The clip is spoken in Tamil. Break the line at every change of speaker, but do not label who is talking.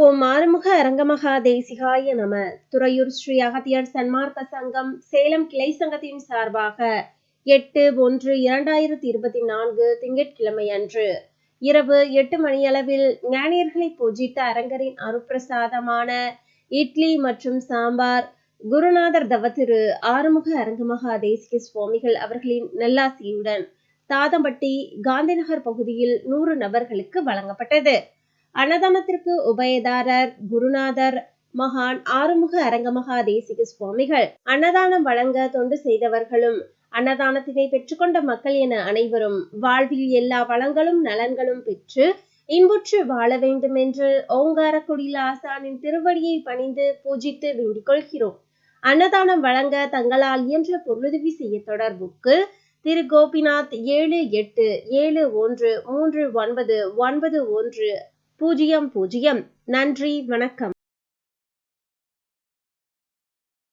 ஓம் ஆறுமுக அரங்கமகா தேசிகாய நம. துறையூர் ஸ்ரீ அகத்தியர் சன்மார்க்க சங்கம் சேலம் கிளை சங்கத்தின் சார்பாக எட்டு ஒன்று இரண்டாயிரத்தி இருபத்தி நான்கு திங்கட்கிழமை அன்று இரவு எட்டு மணியளவில் ஞானியர்களை பூஜித்த அரங்கரின் அருப்பிரசாதமான இட்லி மற்றும் சாம்பார் குருநாதர் தவத்திரு ஆறுமுக அரங்கமகா தேசிக சுவாமிகள் அவர்களின் நல்லாசியுடன் தாதம்பட்டி காந்திநகர் பகுதியில் நூறு நபர்களுக்கு வழங்கப்பட்டது. அன்னதானத்திற்கு உபயதாரர் குருநாதர் மகான் ஆறுமுக அரங்கமகா தேசிக சுவாமிகள் அன்னதானம் வழங்க தொண்டு செய்தவர்களும் அன்னதானத்தினை பெற்றுக்கொண்ட மக்கள் என அனைவரும் வாழ்வில் எல்லா வளங்களும் நலன்களும் பெற்று இன்புற்று வாழ வேண்டும் என்று ஓங்காரக்குடியில் ஆசானின் திருவடியை பணிந்து பூஜித்து வேண்டிக் கொள்கிறோம் அன்னதானம் வழங்க தங்களால் இயன்ற பொருளுதவி செய்ய தொடர்புக்கு திரு. கோபிநாத் ஏழு எட்டு ஏழு ஒன்று மூன்று ஒன்பது ஒன்பது ஒன்று பூஜ்ஜியம் பூஜ்ஜியம் நன்றி வணக்கம்.